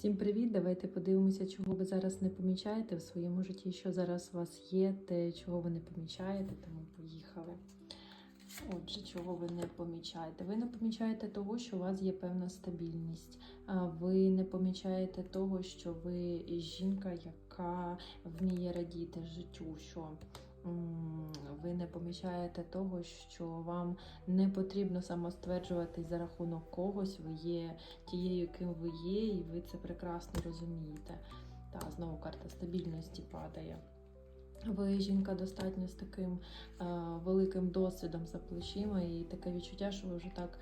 Всім привіт! Давайте подивимося, чого ви зараз не помічаєте в своєму житті, що зараз у вас є, те, чого ви не помічаєте, тому поїхали. Отже, чого ви не помічаєте? Ви не помічаєте того, що у вас є певна стабільність. Ви не помічаєте того, що ви жінка, яка вміє радіти життю. що не помічаєте того, що вам не потрібно самостверджуватись за рахунок когось, ви є тією, ким ви є, і ви це прекрасно розумієте. Та знову карта стабільності падає. Ви жінка достатньо з таким е, великим досвідом за плечима, і таке відчуття, що ви вже так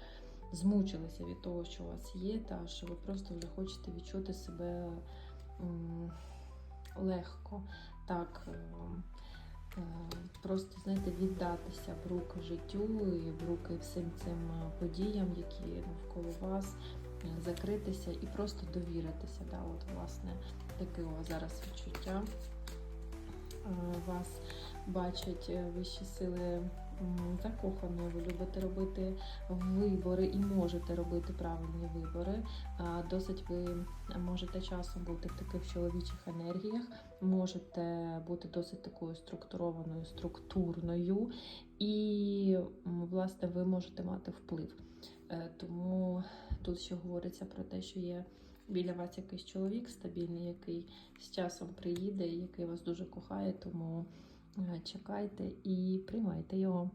змучилися від того, що у вас є, та що ви просто вже хочете відчути себе м, легко. Так, е, е, просто знаєте, віддатися в руки життю і в руки всім цим е, подіям, які навколо вас, е, закритися і просто довіритися. Да, от, власне, таке у вас зараз відчуття. Е, Вас бачать вищі сили закоханою. Ви любите робити вибори і можете робити правильні вибори. Досить ви можете часом бути в таких чоловічих енергіях, можете бути досить такою структурованою, структурною, і власне ви можете мати вплив. Е, Тому тут ще говориться про те, що є біля вас якийсь чоловік стабільний, який з часом приїде, і який вас дуже кохає, тому чекайте і приймайте його.